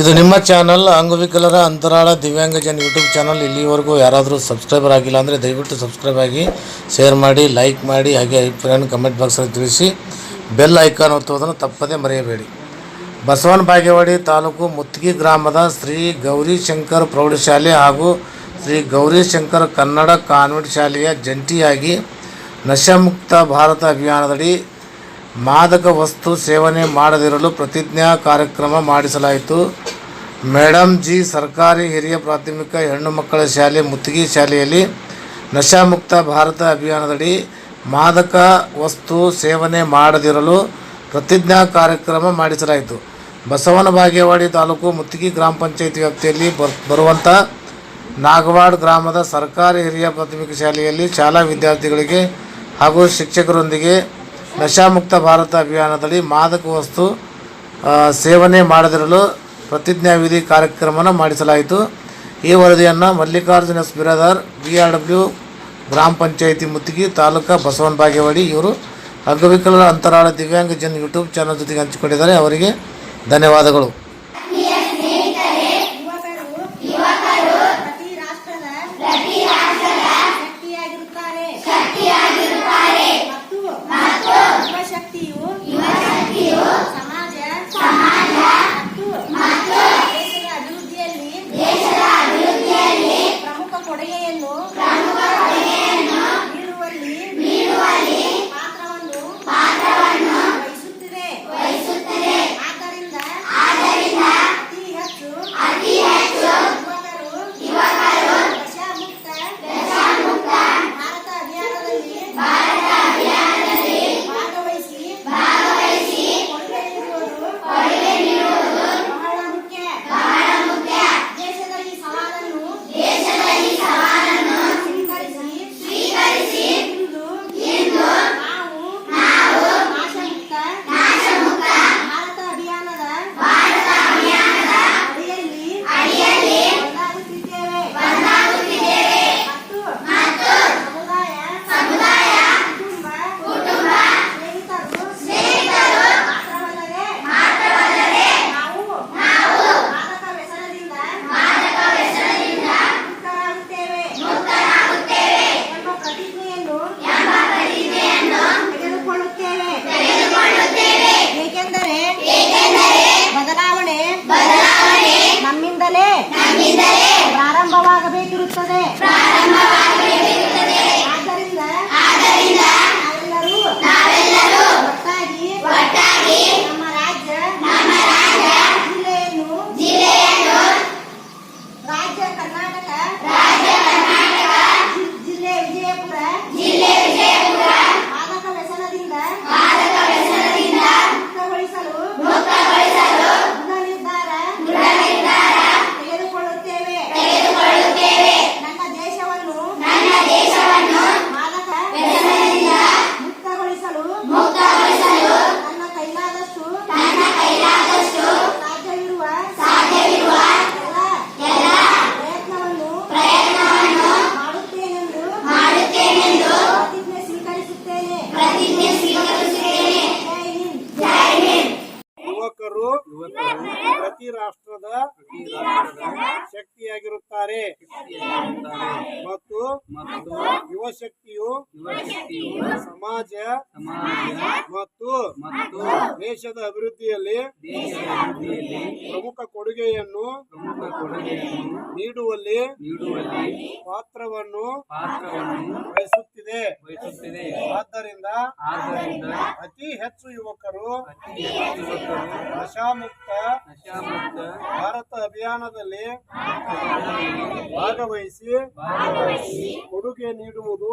ಇದು ನಿಮ್ಮ ಚಾನಲ್ ಅಂಗವಿಕಲರ ಅಂತರಾಳ ದಿವ್ಯಾಂಗಜನ್ ಯೂಟ್ಯೂಬ್ ಚಾನಲ್ ಇಲ್ಲಿವರೆಗೂ ಯಾರಾದರೂ ಸಬ್ಸ್ಕ್ರೈಬರ್ ಆಗಿಲ್ಲ ಅಂದರೆ ದಯವಿಟ್ಟು ಸಬ್ಸ್ಕ್ರೈಬ್ ಆಗಿ ಶೇರ್ ಮಾಡಿ ಲೈಕ್ ಮಾಡಿ, ಹಾಗೆ ಫ್ರೆಂಡ್ ಕಮೆಂಟ್ ಬಾಕ್ಸಲ್ಲಿ ತಿಳಿಸಿ. ಬೆಲ್ ಐಕಾನ್ ಒತ್ತುವುದನ್ನು ತಪ್ಪದೇ ಮರೆಯಬೇಡಿ. ಬಸವನ ಬಾಗೇವಾಡಿ ತಾಲೂಕು ಮುತ್ತಿಗಿ ಗ್ರಾಮದ ಶ್ರೀ ಗೌರಿಶಂಕರ್ ಪ್ರೌಢಶಾಲೆ ಹಾಗೂ ಶ್ರೀ ಗೌರಿಶಂಕರ್ ಕನ್ನಡ ಕಾನ್ವೆಂಟ್ ಶಾಲೆಯ ಜಂಟಿಯಾಗಿ ನಶಾಮುಕ್ತ ಭಾರತ ಅಭಿಯಾನದಡಿ ಮಾದಕ ವಸ್ತು ಸೇವನೆ ಮಾಡದಿರಲು ಪ್ರತಿಜ್ಞಾ ಕಾರ್ಯಕ್ರಮ ಮಾಡಿಸಲಾಯಿತು. ಮೇಡಮ್ ಜಿ, ಸರ್ಕಾರಿ ಹಿರಿಯ ಪ್ರಾಥಮಿಕ ಹೆಣ್ಣು ಮಕ್ಕಳ ಶಾಲೆ ಮುತ್ತಿಗೆ ಶಾಲೆಯಲ್ಲಿ ನಶಾಮುಕ್ತ ಭಾರತ ಅಭಿಯಾನದಡಿ ಮಾದಕ ವಸ್ತು ಸೇವನೆ ಮಾಡದಿರಲು ಪ್ರತಿಜ್ಞಾ ಕಾರ್ಯಕ್ರಮ ಮಾಡಿಸಲಾಯಿತು. ಬಸವನ ಬಾಗೇವಾಡಿ ತಾಲೂಕು ಮುತ್ತಿಗೆ ಗ್ರಾಮ ಪಂಚಾಯತಿ ವ್ಯಾಪ್ತಿಯಲ್ಲಿ ಬರ್ ಬರುವಂಥ ನಾಗವಾಡ್ ಗ್ರಾಮದ ಸರ್ಕಾರಿ ಹಿರಿಯ ಪ್ರಾಥಮಿಕ ಶಾಲೆಯಲ್ಲಿ ಶಾಲಾ ವಿದ್ಯಾರ್ಥಿಗಳಿಗೆ ಹಾಗೂ ಶಿಕ್ಷಕರೊಂದಿಗೆ ನಶಾಮುಕ್ತ ಭಾರತ ಅಭಿಯಾನದಡಿ ಮಾದಕ ವಸ್ತು ಸೇವನೆ ಮಾಡದಿರಲು ಪ್ರತಿಜ್ಞಾವಿಧಿ ಕಾರ್ಯಕ್ರಮನ ಮಾಡಿಸಲಾಯಿತು. ಈ ವರದಿಯನ್ನು Mallikarjuna S Biradar B R W, ಗ್ರಾಮ ಪಂಚಾಯಿತಿ ಮುತ್ತಿಗೆ, ತಾಲೂಕಾ ಬಸವನ ಬಾಗೇವಾಡಿ ಇವರು ಅಂಗವಿಕಲರ ಅಂತರಾಳ ದಿವ್ಯಾಂಗ ಜನ ಯೂಟ್ಯೂಬ್ ಚಾನಲ್ ಜೊತೆಗೆ ಹಂಚಿಕೊಂಡಿದ್ದಾರೆ. ಅವರಿಗೆ ಧನ್ಯವಾದಗಳು. ರಾಜ್ಯ ಕರ್ನಾಟಕ ಯುವಕರು ಪ್ರತಿ ರಾಷ್ಟ್ರದ ಶಕ್ತಿಯಾಗಿರುತ್ತಾರೆ. ಮತ್ತು ಯುವ ಶಕ್ತಿಯು ಸಮಾಜ ಮತ್ತು ದೇಶದ ಅಭಿವೃದ್ಧಿಯಲ್ಲಿ ಪ್ರಮುಖ ಕೊಡುಗೆಯನ್ನು ನೀಡುವಲ್ಲಿ ಪಾತ್ರವನ್ನು ವಹಿಸುತ್ತಿದೆ. ಆದ್ದರಿಂದ ಅತಿ ಹೆಚ್ಚು ಯುವಕರು ನಶಾಮುಕ್ತ ಭಾರತ ಅಭಿಯಾನದಲ್ಲಿ ಭಾಗವಹಿಸಿ ಕೊಡುಗೆ ನೀಡುವುದು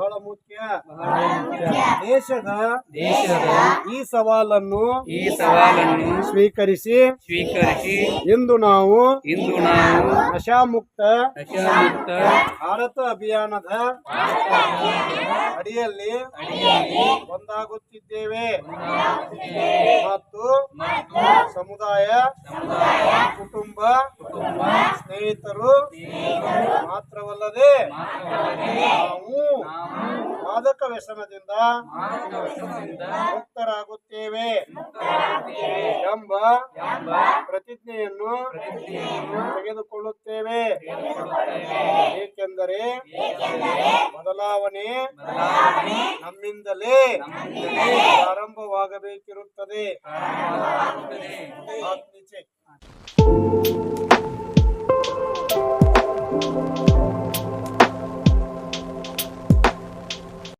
ಬಹಳ ಮುಖ್ಯ ದೇಶದ ದೇಶದ ಈ ಸವಾಲನ್ನು ಈ ಸವಾಲನ್ನು ಸ್ವೀಕರಿಸಿ ಸ್ವೀಕರಿಸಿ ಇಂದು ನಾವು ಇಂದು ನಾವು ನಶಾಮುಕ್ತ ನಶಾಮುಕ್ತ ಭಾರತ ಅಭಿಯಾನದ ಅಡಿಯಲ್ಲಿ ಒಂದಾಗುತ್ತಿದ್ದೇವೆ. ಮತ್ತು ಸಮುದಾಯ ಕುಟುಂಬ ಸ್ನೇಹಿತರು ಮಾತ್ರವಲ್ಲದೆ ನಾವು ಮಾದಕ ವ್ಯಸನದಿಂದ ಮುಕ್ತರಾಗುತ್ತೇವೆ. ಎಂಬ ಪ್ರತಿಜ್ಞೆಯನ್ನು ತೆಗೆದುಕೊಳ್ಳುತ್ತೇವೆ. ಏಕೆಂದರೆ ಬದಲಾವಣೆ ನಮ್ಮಿಂದಲೇ ಪ್ರಾರಂಭವಾಗಬೇಕಿರುತ್ತದೆ. ಆತ್ಮೀಚೆ